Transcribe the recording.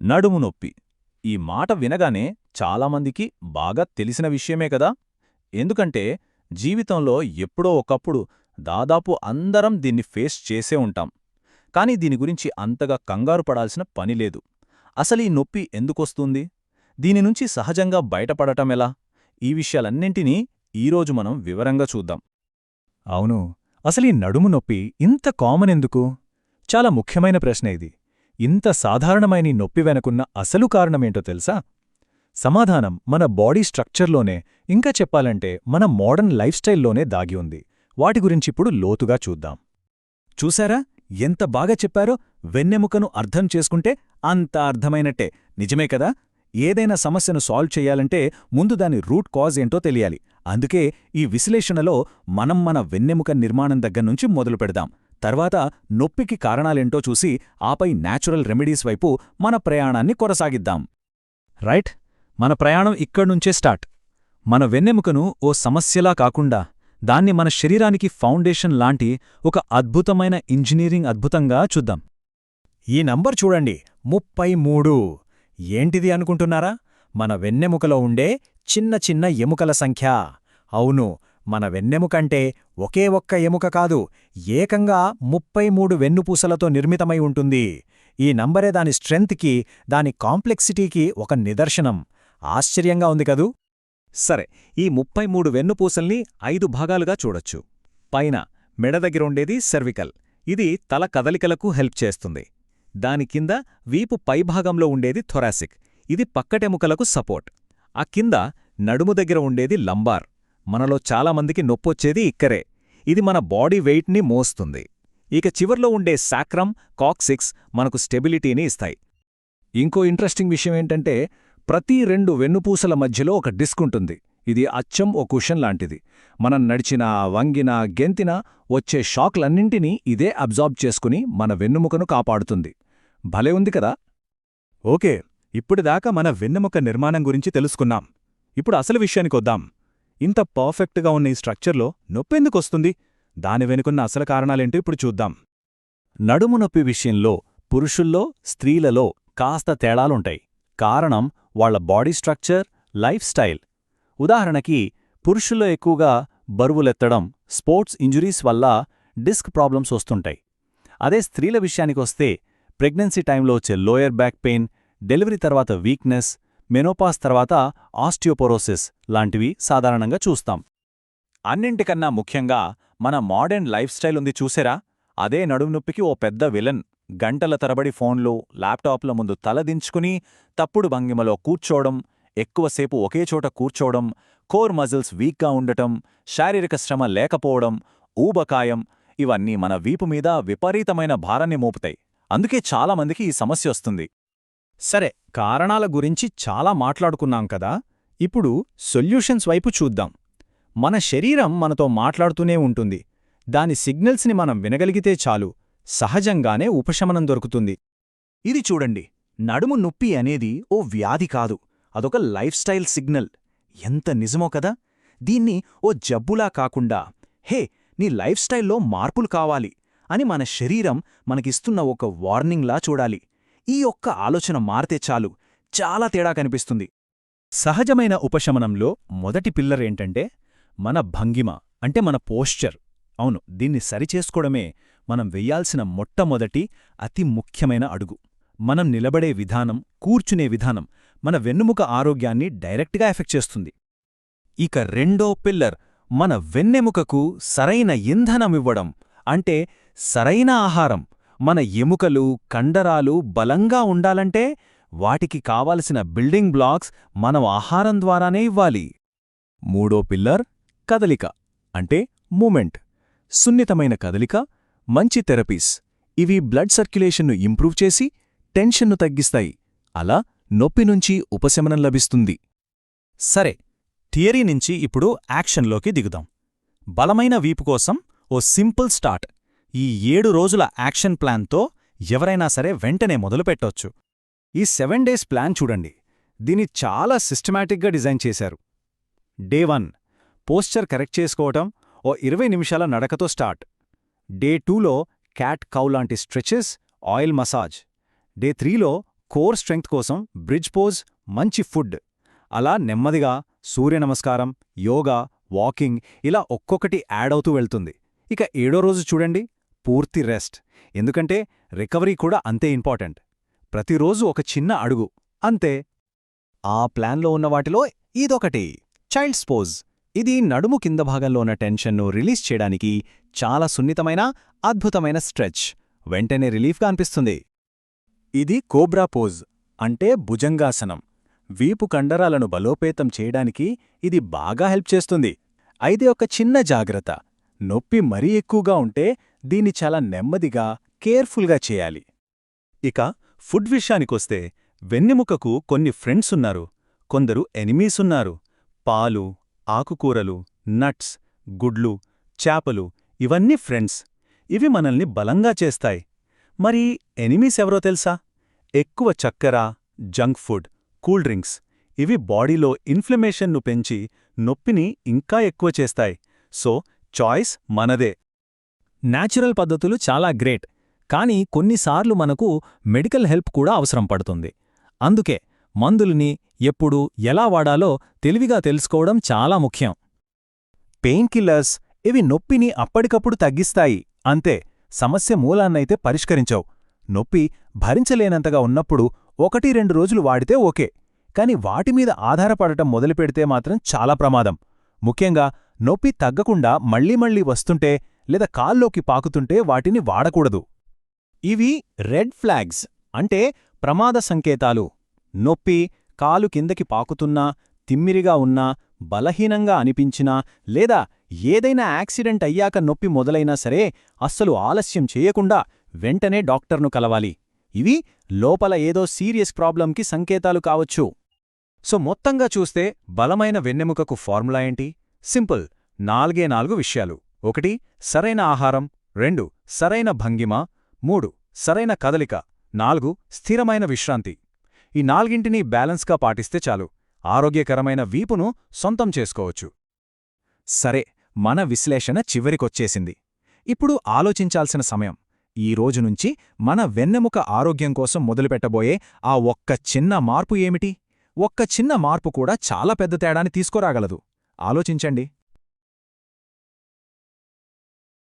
నడుము నొప్పి. ఈ మాట వినగానే చాలామందికి బాగా తెలిసిన విషయమే కదా? ఎందుకంటే జీవితంలో ఎప్పుడో ఒకప్పుడు దాదాపు అందరం దీన్ని ఫేస్ చేసే ఉంటాం. కానీ దీని గురించి అంతగా కంగారు పడాల్సిన పనిలేదు అసలీ నొప్పి ఎందుకొస్తుంది? దీని నుంచి సహజంగా బయటపడటమెలా ఈ విషయాలన్నింటినీ ఈరోజు మనం వివరంగా చూద్దాం. అవును అసలీ నడుము నొప్పి ఇంత కామన్ ఎందుకు? చాలా ముఖ్యమైన ప్రశ్న ఇది. ఇంత సాధారణమైన నొప్పి వెనకున్న అసలు కారణమేంటో తెలుసా? సమాధానం మన బాడీ స్ట్రక్చర్లోనే ఇంకా చెప్పాలంటే మన మోడర్న్ లైఫ్ స్టైల్లోనే దాగి ఉంది. వాటి గురించిప్పుడు లోతుగా చూద్దాం. చూసారా? ఎంత బాగా చెప్పారో? వెన్నెముకను అర్థం చేసుకుంటే అంత అర్థమైనట్టే. నిజమే కదా? ఏదైనా సమస్యను సాల్వ్ చెయ్యాలంటే ముందు దాని రూట్ కాజ్ ఏంటో తెలియాలి. అందుకే ఈ విశ్లేషణలో మనం మన వెన్నెముక నిర్మాణం దగ్గర్నుంచి మొదలు పెడదాం తర్వాత నొప్పికి కారణాలేంటో చూసి ఆపై న్యాచురల్ రెమెడీస్ వైపు మన ప్రయాణాన్ని కొనసాగిద్దాం. రైట్? మన ప్రయాణం ఇక్కడ్నుంచే స్టార్ట్. మన వెన్నెముకను ఓ సమస్యలా కాకుండా దాన్ని మన శరీరానికి ఫౌండేషన్ లాంటి ఒక అద్భుతమైన ఇంజనీరింగ్ అద్భుతంగా చూద్దాం. ఈ నంబర్ చూడండి. ముప్పై మూడు. ఏంటిది అనుకుంటున్నారా? మన వెన్నెముకలో ఉండే చిన్న చిన్న ఎముకల సంఖ్య. అవును మన వెన్నెముకంటే ఒకే ఒక్క ఎముక కాదు ఏకంగా ముప్పై మూడు వెన్నుపూసలతో నిర్మితమై ఉంటుంది. ఈ నంబరే దాని స్ట్రెంత్కి దాని కాంప్లెక్సిటీకి ఒక నిదర్శనం. ఆశ్చర్యంగా ఉంది కదూ? సరే ఈ ముప్పై మూడు వెన్నుపూసల్ని ఐదు భాగాలుగా చూడొచ్చు. పైన మెడ దగ్గరుండేది సెర్వికల్. ఇది తల కదలికలకు హెల్ప్ చేస్తుంది. దాని కింద వీపు పైభాగంలో ఉండేది థొరాసిక్. ఇది పక్కటెముకలకు సపోర్ట్. ఆ కింద నడుము దగ్గర ఉండేది లంబార్. మనలో చాలామందికి నొప్పొచ్చేది ఇక్కరే. ఇది మన బాడీ వెయిట్ని మోస్తుంది. ఇక చివర్లో ఉండే సాక్రమ్ కాక్సిక్స్ మనకు స్టెబిలిటీని ఇస్తాయి. ఇంకో ఇంట్రెస్టింగ్ విషయం ఏంటంటే ప్రతి రెండు వెన్నుపూసల మధ్యలో ఒక డిస్క్ ఉంటుంది. ఇది అచ్చం ఓ కుషన్ లాంటిది. మనం నడిచినా వంగినా గెంతినా వచ్చే షాక్లన్నింటినీ ఇదే అబ్జార్బ్ చేసుకుని మన వెన్నుముకను కాపాడుతుంది. భలే ఉంది కదా? ఓకే ఇప్పటిదాకా మన వెన్నెముక నిర్మాణం గురించి తెలుసుకున్నాం. ఇప్పుడు అసలు విషయానికొద్దాం. ఇంత పర్ఫెక్ట్గా ఉన్న ఈ స్ట్రక్చర్లో నొప్పెందుకొస్తుంది? దాని వెనుకున్న అసలు కారణాలేంటో ఇప్పుడు చూద్దాం. నడుము నొప్పి విషయంలో పురుషుల్లో స్త్రీలలో కాస్త తేడాలుంటాయి. కారణం వాళ్ళ బాడీ స్ట్రక్చర్ లైఫ్ స్టైల్. ఉదాహరణకి పురుషుల్లో ఎక్కువగా బరువులెత్తడం స్పోర్ట్స్ ఇంజురీస్ వల్ల డిస్క్ ప్రాబ్లమ్స్ వస్తుంటాయి. అదే స్త్రీల విషయానికొస్తే ప్రెగ్నెన్సీ టైంలో వచ్చే లోయర్ బ్యాక్ పెయిన్ డెలివరీ తర్వాత వీక్నెస్ మెనోపాస్ తర్వాత ఆస్టియోపోరోసిస్ లాంటివి సాధారణంగా చూస్తాం. అన్నింటికన్నా ముఖ్యంగా మన మోడర్న్ లైఫ్ స్టైల్ ఉంది చూసేరా? అదే నడుము నొప్పికి ఓ పెద్ద విలన్. గంటల తరబడి ఫోన్లు ల్యాప్టాప్ల ముందు తలదించుకుని తప్పుడు భంగిమలో కూర్చోవడం ఎక్కువసేపు ఒకే చోట కూర్చోవడం కోర్ మజిల్స్ వీక్గా ఉండటం శారీరక శ్రమ లేకపోవడం ఊబకాయం ఇవన్నీ మన వీపు మీద విపరీతమైన భారాన్ని మోపుతాయి. అందుకే చాలామందికి ఈ సమస్య వస్తుంది. సరే కారణాల గురించి చాలా మాట్లాడుకున్నాం కదా ఇప్పుడు సొల్యూషన్స్ వైపు చూద్దాం. మన శరీరం మనతో మాట్లాడుతూనే ఉంటుంది. దాని సిగ్నల్స్ని మనం వినగలిగితే చాలు సహజంగానే ఉపశమనం దొరుకుతుంది. ఇది చూడండి నడుము నొప్పి అనేది ఓ వ్యాధి కాదు అదొక లైఫ్ స్టైల్ సిగ్నల్. ఎంత నిజమో కదా దీన్ని ఓ జబ్బులా కాకుండా హే నీ లైఫ్ స్టైల్లో మార్పులు కావాలి అని మన శరీరం మనకిస్తున్న ఒక వార్నింగ్లా చూడాలి. ఈ ఒక్క ఆలోచన మారితే చాలు. చాలా తేడా కనిపిస్తుంది. సహజమైన ఉపశమనంలో మొదటి పిల్లర్ ఏంటంటే మన భంగిమ అంటే మన పోశ్చర్ అవును దీన్ని సరిచేసుకోవడమే మనం వెయ్యాల్సిన మొట్టమొదటి అతి ముఖ్యమైన అడుగు. మనం నిలబడే విధానం కూర్చునే విధానం మన వెన్నుముక ఆరోగ్యాన్ని డైరెక్ట్గా ఎఫెక్ట్ చేస్తుంది. ఇక రెండో పిల్లర్ మన వెన్నెముకకు సరైన ఇంధనమివ్వడం అంటే సరైన ఆహారం మన ఎముకలు కండరాలు బలంగా ఉండాలంటే వాటికి కావలసిన బిల్డింగ్ బ్లాక్స్ మనం ఆహారం ద్వారానే ఇవ్వాలి. మూడో పిల్లర్ కదలిక అంటే మూమెంట్. సున్నితమైన కదలిక మంచి థెరపీస్. ఇవి బ్లడ్ సర్క్యులేషన్ను ఇంప్రూవ్ చేసి టెన్షన్ను తగ్గిస్తాయి. అలా నొప్పి నుంచి ఉపశమనం లభిస్తుంది. సరే థియరీ నుంచి ఇప్పుడు యాక్షన్లోకి దిగుదాం. బలమైన వీపు కోసం ఓ సింపుల్ స్టార్ట్. ఈ ఏడు రోజుల యాక్షన్ ప్లాన్తో ఎవరైనా సరే వెంటనే మొదలుపెట్టొచ్చు ఈ సెవెన్ డేస్ ప్లాన్ చూడండి. దీన్ని చాలా సిస్టమాటిక్గా డిజైన్ చేశారు. డే వన్ పోస్చర్ కరెక్ట్ చేసుకోవటం ఓ ఇరవై నిమిషాల నడకతో స్టార్ట్. డే టూలో క్యాట్ కౌ లాంటి స్ట్రెచెస్ ఆయిల్ మసాజ్. డే త్రీలో కోర్ స్ట్రెంగ్త్ కోసం బ్రిడ్జ్ పోజ్ మంచి ఫుడ్. అలా నెమ్మదిగా సూర్య నమస్కారం యోగా వాకింగ్ ఇలా ఒక్కొక్కటి యాడ్ అవుతూ వెళ్తుంది. ఇక ఏడో రోజు చూడండి. పూర్తి రెస్ట్. ఎందుకంటే రికవరీ కూడా అంతే ఇంపార్టెంట్. ప్రతిరోజు ఒక చిన్న అడుగు. అంతే. ఆ ప్లాన్లో ఉన్న వాటిలో ఇదొకటి. Child's pose. ఇది నడుము కింద భాగంలో ఉన్న టెన్షన్ను రిలీజ్ చేయడానికి చాలా సున్నితమైన అద్భుతమైన స్ట్రెచ్. వెంటనే రిలీఫ్గా అనిపిస్తుంది. ఇది కోబ్రా పోజ్. అంటే భుజంగాసనం. వీపు కండరాలను బలోపేతం చేయడానికి ఇది బాగా హెల్ప్ చేస్తుంది. అయితే ఒక చిన్న జాగ్రత్త. నొప్పి మరీ ఎక్కువగా ఉంటే దీన్ని చాలా నెమ్మదిగా కేర్ఫుల్గా చేయాలి. ఇక ఫుడ్ విషయానికొస్తే వెన్నెముకకు కొన్ని ఫ్రెండ్స్ ఉన్నారు. కొందరు ఎనిమీస్ ఉన్నారు. పాలు ఆకుకూరలు నట్స్ గుడ్లు చేపలు ఇవన్నీ ఫ్రెండ్స్. ఇవి మనల్ని బలంగా చేస్తాయి. మరి ఎనిమీస్ ఎవరో తెలుసా? ఎక్కువ చక్కెర జంక్ ఫుడ్ కూల్ డ్రింక్స్ ఇవి బాడీలో ఇన్ఫ్లమేషన్ను పెంచి నొప్పిని ఇంకా ఎక్కువ చేస్తాయి. సో చాయిస్ మనదే. న్యాచురల్ పద్ధతులు చాలా గ్రేట్. కానీ కొన్నిసార్లు మనకు మెడికల్ హెల్ప్ కూడా అవసరం పడుతుంది. అందుకే మందుల్ని ఎప్పుడు ఎలా వాడాలో తెలివిగా తెలుసుకోవడం చాలా ముఖ్యం. పెయిన్ కిల్లర్స్ ఇవి నొప్పిని అప్పటికప్పుడు తగ్గిస్తాయి. అంతే సమస్య మూలాన్నైతే పరిష్కరించవు. నొప్పి భరించలేనంతగా ఉన్నప్పుడు ఒకటి రెండు రోజులు వాడితే ఓకే. కాని వాటిమీద ఆధారపడటం మొదలుపెడితే మాత్రం చాలా ప్రమాదం. ముఖ్యంగా నొప్పి తగ్గకుండా మళ్ళీ మళ్ళీ వస్తుంటే లేదా కాల్లోకి పాకుతుంటే వాటిని వాడకూడదు. ఇవి రెడ్ ఫ్లాగ్స్ అంటే ప్రమాద సంకేతాలు. నొప్పి కాలు కిందకి పాకుతున్నా తిమ్మిరిగా ఉన్నా బలహీనంగా అనిపించినా లేదా ఏదైనా యాక్సిడెంట్ అయ్యాక నొప్పి మొదలైనా సరే అస్సలు ఆలస్యం చేయకుండా వెంటనే డాక్టర్ను కలవాలి. ఇవి లోపల ఏదో సీరియస్ ప్రాబ్లంకి సంకేతాలు కావచ్చు. సో మొత్తంగా చూస్తే బలమైన వెన్నెముకకు ఫార్ములా ఏంటి? సింపుల్ నాలుగే నాలుగు విషయాలు. ఒకటి సరైన ఆహారం. రెండు సరైన భంగిమ. మూడు సరైన కదలిక. నాలుగు స్థిరమైన విశ్రాంతి. ఈ నాలుగింటినీ బ్యాలెన్స్గా పాటిస్తే చాలు. ఆరోగ్యకరమైన వీపును సొంతం చేసుకోవచ్చు. సరే మన విశ్లేషణ చివరికొచ్చేసింది. ఇప్పుడు ఆలోచించాల్సిన సమయం. ఈ రోజు నుంచి మన వెన్నెముక ఆరోగ్యం కోసం మొదలుపెట్టబోయే ఆ ఒక్క చిన్న మార్పు ఏమిటి? ఒక్క చిన్న మార్పు కూడా చాలా పెద్ద తేడాని తీసుకురాగలదు. ఆలోచించండి.